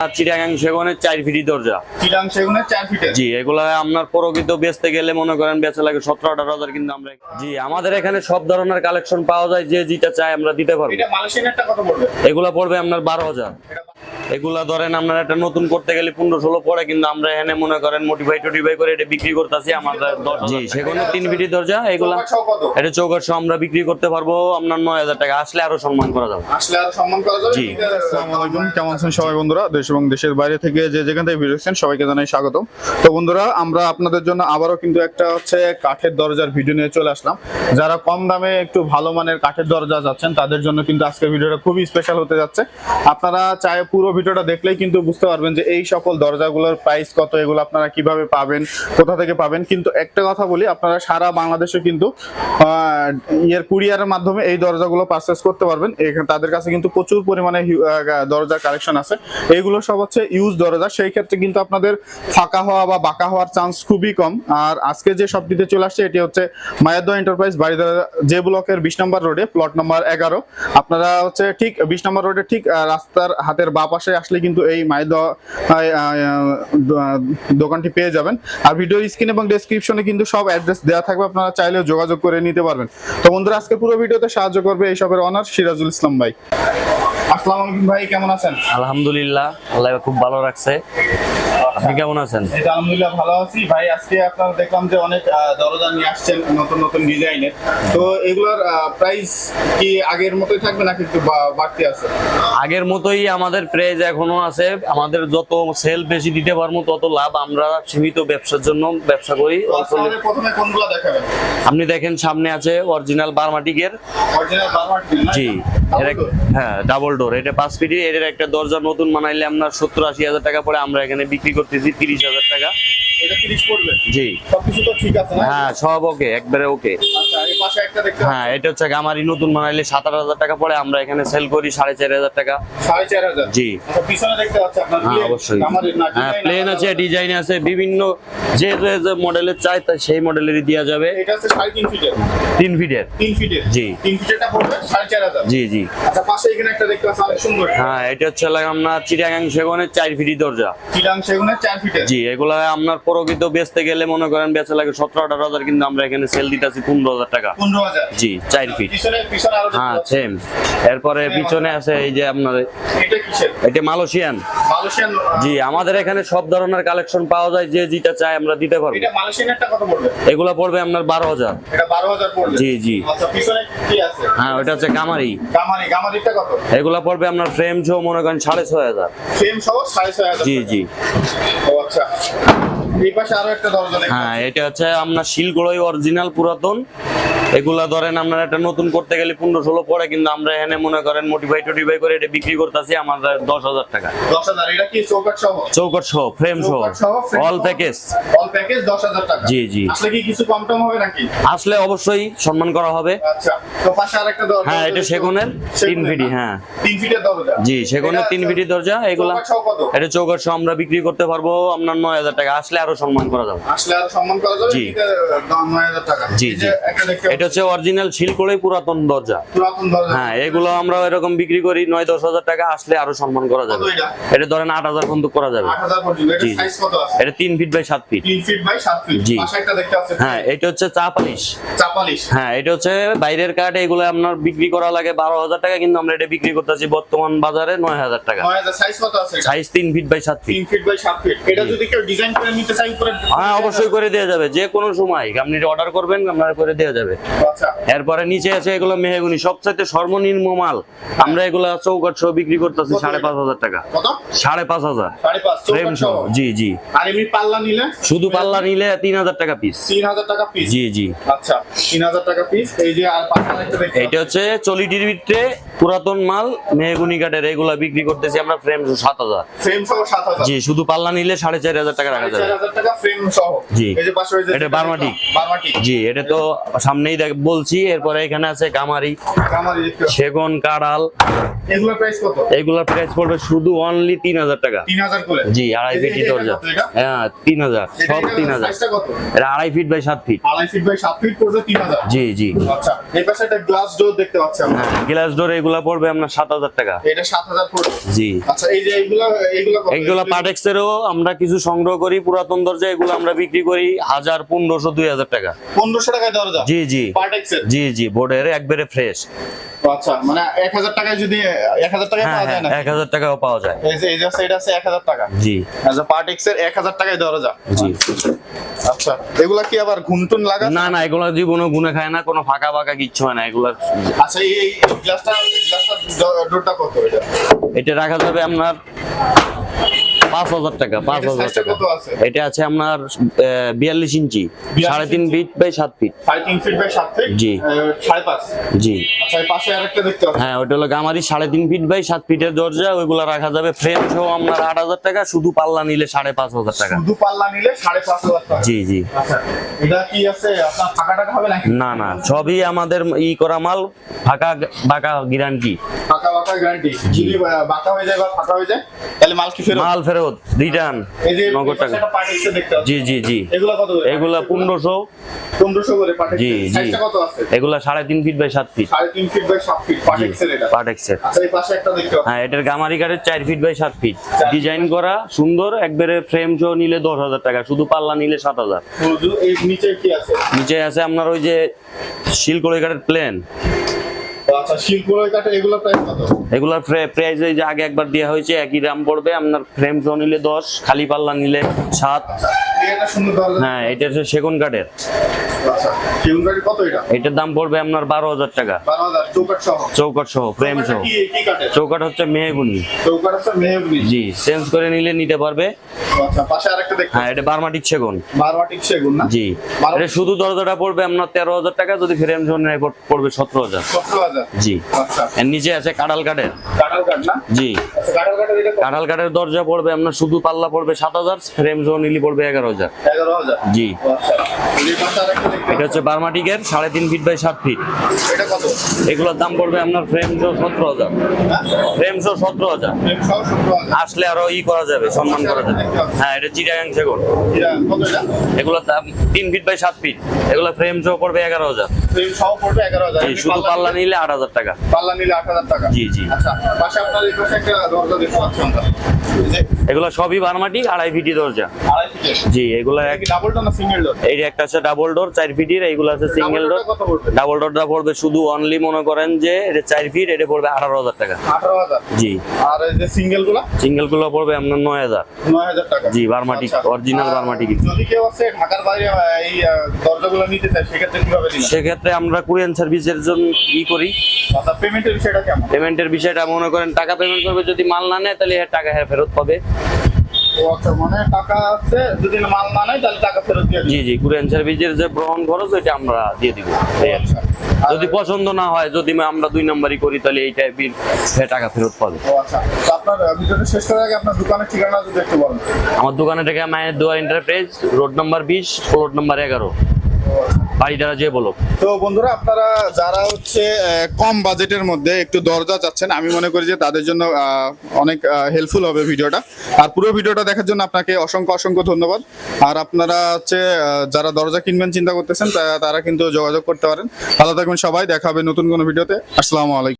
চিটাগাং সেগুনের চার ফিটি দরজা। চিটাং সেগুনের চার ফিটের জি এগুলা আপনার প্রকৃত বেচতে গেলে মনে করেন বেচা লাগে সতেরো আঠারো হাজার কিন্তু আমরা জি আমাদের এখানে সব ধরনের কালেকশন পাওয়া যায় যে যেটা চাই আমরা দিতে পারব। এগুলা পড়বে আপনার বারো হাজার। এগুলা ধরেন আপনার একটা নতুন করতে গেলে পনেরো ষোলো পরে কিন্তু আমরা এখানে মনে করেন মোটিফাই টোটিফাই করে এটা বিক্রি করতেছি আমাদের জি তিন ফিটি দরজা এগুলা এটা সহ আমরা বিক্রি করতে পারব আপনার নয় হাজার টাকা। আসলে আরও সম্মান করা যাবে। আসলে আর সম্মান করা যাবে? জি। কেমন আছেন সবাই বন্ধুরা? দেশ এবং দেশের বাইরে থেকে যে যেখান থেকে ভিডিও দেখছেন সবাইকে জানাই স্বাগতম। তো বন্ধুরা, আমরা আপনাদের জন্য আবারও কিন্তু একটা হচ্ছে কাঠের দরজার ভিডিও নিয়ে চলে আসলাম। যারা কম দামে একটু ভালো মানের কাঠের দরজা যাচ্ছেন তাদের জন্য কিন্তু আজকের ভিডিওটা খুবই স্পেশাল হতে যাচ্ছে। আপনারা চাই পুরো ভিডিওটা দেখলেই কিন্তু বুঝতে পারবেন যে এই সকল দরজাগুলোর প্রাইস কত, এগুলো আপনারা কীভাবে পাবেন, কোথা থেকে পাবেন। কিন্তু একটা কথা বলি, আপনারা সারা বাংলাদেশে কিন্তু ইয়ের কুরিয়ারের মাধ্যমে এই দরজাগুলো পারচেস করতে পারবেন। এখানে তাদের কাছে কিন্তু প্রচুর পরিমাণে দরজার কালেকশন আছে। এইগুলো সব হচ্ছে ইউজ দরজা সেই ক্ষেত্রে কিন্তু আপনাদের ফাঁকা হওয়া বা বাঁকা হওয়ার চান্স খুবই কম। আর আজকে যে শপটিতে চলে আসছে, এটি হচ্ছে মায়াদ্দা এন্টারপ্রাইজ বাড়িদার যে ব্লকের বিশ নম্বর রোডে প্লট নম্বর এগারো। আপনারা হচ্ছে ঠিক বিশ নম্বর রোডে ঠিক রাস্তার হাতের বা পাশে আসলে কিন্তু এই মায়াদ্দা দোকানটি পেয়ে যাবেন। আর ভিডিও স্ক্রিন এবং ডেসক্রিপশনে কিন্তু সব অ্যাড্রেস দেওয়া থাকবে। আপনারা চাইলেও যোগাযোগ করে নিতে পারবেন। তো বন্ধুরা, আজকে পুরো ভিডিওতে সাহায্য করবে এই শপের অনার সিরাজুল ইসলাম ভাই। আসসালামু আলাইকুম ভাই, কেমন আছেন? আলহামদুলিল্লাহ। আল্লাহ খুব ভালো রাখছে। আপনি কেমন আছেন? আলহামদুলিল্লাহ ভালো আছি। ভাই আজকে আপনারা দেখলাম যে অনেক দরজা নিয়ে আসছেন নতুন নতুন ডিজাইনের তো এগুলোর প্রাইস কি আগের মতোই থাকবে নাকি একটু বাড়তি আছে? আগের মতোই আমাদের প্রাইস এখনও আছে। আমাদের যত সেল বেশি দিতে পারব তত লাভ আমরা সীমিত ব্যবসার জন্য ব্যবসা করি। তো প্রথমে কোনগুলো দেখাবেন? আপনি দেখেন সামনে আছে অরিজিনাল বার্মাটিকের অরিজিনাল বারমার্ট জি এর হ্যাঁ ডাবল ডোর এটা পাঁচ ফিটি এর একটা দরজা নতুন বানাইলে আপনার সত্তর আশি হাজার টাকা পরে আমরা এখানে বিক্রি করতেছি তিরিশ হাজার টাকা। এটা 30 পড়বে জি। সবকিছু তো ঠিক আছে না? হ্যাঁ সব ওকে একবারে ওকে। আচ্ছা এই পাশে একটা দেখতে হ্যাঁ এটা হচ্ছে গামারি নতুন বানাইলে টাকা পরে আমরা এখানে সেল করি সাড়ে চার হাজার টাকা। জি। আচ্ছা পিছনে দেখতে পাচ্ছি আপনার হ্যাঁ অবশ্যই। না হ্যাঁ প্লেন আছে ডিজাইন আছে বিভিন্ন যে মডেলের চাই তা সেই মডেলেরই দেওয়া যাবে। এটা হচ্ছে সাড়ে তিন ফিটের জি। ফিটেরটা পড়বে জি জি। আচ্ছা পাশে এখানে একটা দেখতে পাচ্ছি সুন্দর। হ্যাঁ এটা হচ্ছে লাগে আপনার চিটাগাং সেগুনের চার ফিটি দরজা। সেগুনের ফিটের জি এগুলা আপনার প্রকৃত বেচতে গেলে মনে করেন বেচা লাগে সতেরো আঠারো হাজার কিন্তু আমরা এখানে সেল দিতেছি পনেরো হাজার টাকা। জি চার ফিট হ্যাঁ সেম এরপরে পিছনে আছে এই যে আপনার এটা মালয়েশিয়ান। জি আমাদের এখানে সব ধরনের কালেকশন পাওয়া যায় যে যেটা চাই আমরা দিতে পারব। এগুলা পড়বে আপনার বারো হাজার। জি, জি। আচ্ছা হ্যাঁ ওটা হচ্ছে কামারি এগুলা পড়বে আপনার ফ্রেম সহ মনে করেন সাড়ে ছয় হাজার। জি জি। আচ্ছা। এই পাশে আরও একটা দরজা হ্যাঁ এটা হচ্ছে আপনার শিলগুলোই অরিজিনাল পুরাতন। এগুলা ধরেন আপনার একটা নতুন করতে গেলে পনেরো ষোলো পরে কিন্তু আমরা এখানে মনে করেন মোটিফাই টোটিফাই করে এটা বিক্রি করতেছি আমাদের দশ হাজার টাকা। চৌকাট সহ? ফ্রেম সহ অল। প্যাকেজ অল প্যাকেজ দশ হাজার টাকা। জি, জি। আসলে কি কিছু কম টম হবে নাকি? আসলে অবশ্যই সম্মান করা হবে। আচ্ছা তো পাশে আরেকটা দরজা হ্যাঁ এটা সেগুনের তিন ফিটি হ্যাঁ। তিন ফিটের দরজা। জি সেগুনের তিন ফিটি দরজা এগুলা এটা চৌকট সহ আমরা বিক্রি করতে পারব আপনার নয় হাজার টাকা। আসলে আরও সম্মান করা যাবে। আসলে আর সম্মান করা যাবে জি। নয় হাজার টাকা। জি, জি। এটা হচ্ছে অরিজিনাল শিলকড়ই পুরাতন দরজা। পুরাতন দরজা। হ্যাঁ এগুলো আমরা এরকম বিক্রি করি নয় দশ হাজার টাকা আসলে আরও সম্মান করা যাবে। এটা? ধরেন আট হাজার পর্যন্ত করা যাবে। এটা তিন ফিট বাই সাত ফিট জি। হ্যাঁ এটা হচ্ছে চা পালিশ। হ্যাঁ এটা হচ্ছে বাইরের কাঠ এগুলো আপনার বিক্রি করা লাগে বারো হাজার টাকা কিন্তু আমরা এটা বিক্রি করতেছি বর্তমান বাজারে নয় হাজার টাকা। সাইজ তিন ফিট বাই সাত ফিট ফিট বাই সাত ফিট এটা যদি কেউ ডিজাইন করে নিতে চাই হ্যাঁ অবশ্যই করে দেওয়া যাবে। যে কোনো সময় আপনি অর্ডার করবেন আপনার করে দেওয়া যাবে। এরপরে নিচে আছে এগুলো মেহগুনি সবচাইতে সর্বনিম্ন মাল। আমরা এগুলো চৌকাঠ সহ বিক্রি করতেছি সাড়ে এটা? পাঁচ হাজার টাকা। সাড়ে পাঁচ হাজার। ফ্রেম সহ? সহ জি জি। আর এমনি পাল্লা নিলে? শুধু পাল্লা নিলে তিন হাজার টাকা পিস তিন হাজার টাকা পিস জি জি। আচ্ছা তিন হাজার টাকা পিস এই যে আর পাঁচ হাজার টাকা এটা হচ্ছে চলিটির ভিতরে পুরাতন মাল মেহগুনি কাঠের এগুলা বিক্রি করতেছি আমরা ফ্রেম সাত হাজার। ফ্রেম সহ সাত হাজার। জি শুধু পাল্লা নিলে সাড়ে চার হাজার টাকা রাখা যাবে। চার হাজার টাকা ফ্রেম সহ। জি। এই যে পাশে ওই যে এটা বারমাটিক। বারমাটিক জি এটা তো সামনেই বলছি এরপরে এখানে আছে গামারি সেগুন কাড়াল। এগুলোর প্রাইস কত? এগুলোর প্রাইস পড়বে শুধু অনলি তিন হাজার টাকা। জি আড়াই ফিট দরজা। হ্যাঁ তিন হাজার সব তিন হাজার। এটা আড়াই ফিট বাই সাত ফিট আড়াই ফিট বাই সাত ফিট পড়বে তিন হাজার। জি জি। আচ্ছা এই পাশে একটা গ্লাস ডোর দেখতে পাচ্ছি আমরা। হ্যাঁ গ্লাস ডোর এগুলা পড়বে আপনার সাত হাজার টাকা। এটা সাত হাজার পড়বে? জি। আচ্ছা এই যে পাটেক্সেরও আমরা কিছু সংগ্রহ করি পুরাতন দরজা এগুলো আমরা বিক্রি করি হাজার পনেরোশো দুই হাজার টাকা। পনেরোশো টাকায় দরজা? জি জি। জি জি বোর্ডের একবারে ফ্রেশ আচ্ছা মানে টাকায় যদি এক হাজার টাকায় পাওয়া যায় না এক হাজার পাওয়া যায়। এই যে এই যে এটা আছে এক হাজার টাকা। জি। আচ্ছা টাকায় জি। আচ্ছা এগুলা কি আবার ঘুমটুন লাগা? না না এগুলো জীবনে গুনে খায় না কোনো ফাঁকা ফাঁকা কিচ্ছু হয় না এগুলা আচ্ছা এই এই গ্লাসটা গ্লাসটা ডোরটা কত এটা? এটা রাখা যাবে আপনার পাঁচ হাজার টাকা পাঁচ হাজার টাকা। এটা আছে আপনার বিয়াল্লিশ ইঞ্চি সাড়ে তিন ফিট বাই সাত ফিট জি। জি। আচ্ছা হ্যাঁ ওটা হলো গামারি সাড়ে তিন ফিট বাই সাত ফিটের দরজা ওইগুলা রাখা যাবে। ফ্রেম সহ আপনার আট হাজার টাকা শুধু পাল্লা নিলে সাড়ে পাঁচ হাজার টাকা। শুধু পাল্লা নিলে সাড়ে পাঁচ হাজার টাকা। জি জি। আচ্ছা এটা কি আছে? আপনার ফাঁকা টাকা হবে নাকি? না না সবই আমাদের ই করা মাল ফাঁকা বাঁকা গ্যারান্টি ফাঁকা বাঁকা গ্যারান্টি যদি বাঁকা হয়ে যায় বা ফাঁকা হয়ে যায় তাহলে মাল কি ফেরত? মাল ফেরত রিটার্ন নগদ টাকা। একটা পার্টেক্সের দেখতে পাচ্ছি। জি জি জি। এগুলা কত এগুলা পনেরোশো। পনেরোশো করে পার্টেক্স জি, জি। কত আছে? এগুলা সাড়ে তিন feet by feet feet feet এটা। আচ্ছা এই পাশে একটা দেখতে হ্যাঁ এটার গামারি ফিট বাই ফিট ডিজাইন করা সুন্দর একবারে ফ্রেম সহ নিলে দশ হাজার টাকা শুধু পাল্লা নিলে সাত হাজার। এই নিচে কি আছে? নিচে আছে আপনার ওই যে শিলকড়ি কাঠের প্লেন আচ্ছা শিল্পুর কাঠে এগুলো প্রাইস কত? এগুলার প্রাইস এই যে আগে একবার দেওয়া হয়েছে একই দাম পড়বে। আপনার ফ্রেম সহ নিলে দশ খালি পাল্লা নিলে সাত। এই একটা সুন্দর হ্যাঁ এটা হচ্ছে সেগুন কাঠের। আচ্ছা এটার দাম পড়বে আপনার বারো হাজার টাকা। চৌকাঠ সহ। চৌকাট সহ ফ্রেম সহ। চৌকাট হচ্ছে মেহগুনি। চৌকাঠ আছে মেহগনি। জি চেঞ্জ করে নিলে নিতে পারবে। আচ্ছা পাশে আরেকটা দেখতে হ্যাঁ এটা বারমাটিক সেগুন। সেগুন না? জি। এটা শুধু দরজাটা পড়বে আপনার তেরো হাজার টাকা যদি ফ্রেম সহ পড়বে সতেরো হাজার। জি। আচ্ছা। নিচে আছে কাঁঠাল কাঠের। কাঁঠাল কাঠ না? জি। আচ্ছা কাঁঠাল কাঠের এটা কত? কাঁঠাল কাঠের দরজা পড়বে আপনার শুধু পাল্লা পড়বে সাত হাজার ফ্রেম সহ নিলি পড়বে এগারো হাজার। এগারো হাজার? জি। ও আচ্ছা। এটা হচ্ছে বারমাটিকের সাড়ে তিন ফিট বাই সাত ফিট এটা কত? এগুলোর দাম পড়বে আপনার ফ্রেম সহ সতেরো হাজার। হ্যাঁ? ফ্রেম সহ সতেরো হাজার। আসলে আরও ই করা যাবে সম্মান করা যাবে। হ্যাঁ এটা চিটাগাং সেগুন। এগুলোর দাম তিন ফিট বাই সাত ফিট এগুলো ফ্রেম সহ পড়বে এগারো হাজার। শুধু পাল্লা নিলে আট হাজার টাকা। পাল্লা নিলে আট হাজার টাকা? জি, জি। আচ্ছা পাশে আপনার এই পাশে একটা দরজা দেখতে পাচ্ছি আমরা। এগুলো সবই বারমাটি আড়াই ফিটি দরজা। আড়াই জি এগুলো এটা ডাবল ডোর না সিঙ্গেল ডোর এই একটা আছে ডাবল ডোর ফিটের এইগুলো আছে সিঙ্গেল ডোর ডাবল ডোরটা পড়বে? শুধু অনলি মনে করেন যে এটা ফিট এটা পড়বে আঠারো হাজার টাকা। আঠারো হাজার? জি। আর এই যে সিঙ্গেলগুলা সিঙ্গেলগুলো পড়বে আপনার নয় হাজার। টাকা। জি, বারমাটিক, আচ্ছা। original যদি কেউ আছে ঢাকার বাইরে এই দরজাগুলো নিতে চায় সেক্ষেত্রে কীভাবে দিবেন সেক্ষেত্রে আমরা কুরিয়ান সার্ভিসের জন্য ই করি। আচ্ছা পেমেন্টের বিষয়টা কেমন? পেমেন্টের বিষয়টা মনে করেন টাকা পেমেন্ট করবে যদি মাল না নেয় তাহলে টাকা হ্যাঁ ফেরত পাবে। ও আচ্ছা মানে টাকা আছে যদি মাল না নেয় তাহলে টাকা ফেরত দিয়ে জি দিবেন জি কুরিয়ান সার্ভিসের যে খরচ ওইটা আমরা দিয়ে দিব। আচ্ছা। যদি পছন্দ না হয় যদি আমরা দুই নাম্বারই করি তাহলে এই টাইপের টাকা ফেরত পাবে। ও আচ্ছা। তো আপনার আহ, ভিডিওটা শেষ করার আগে আপনার দোকানের ঠিকানা যদি একটু বলেন। আমার দোকানে থেকে মায়ের দোয়ার এন্টারপ্রাইজ রোড নাম্বার বিশ রোড নাম্বার এগারো। বাড়িটারা যে বলো। তো বন্ধুরা, আপনারা যারা হচ্ছে কম বাজেটের মধ্যে একটু দরজা চাচ্ছেন, আমি মনে করি যে তাদের জন্য অনেক হেল্পফুল হবে ভিডিওটা। আর পুরো ভিডিওটা দেখার জন্য আপনাকে অসংখ্য অসংখ্য ধন্যবাদ। আর আপনারা হচ্ছে যারা দরজা কিনবেন, চিন্তা করতেছেন তারা কিন্তু যোগাযোগ করতে পারেন। ভালো থাকবেন সবাই, দেখা হবে নতুন কোনো ভিডিওতে। আসসালামু আলাইকুম।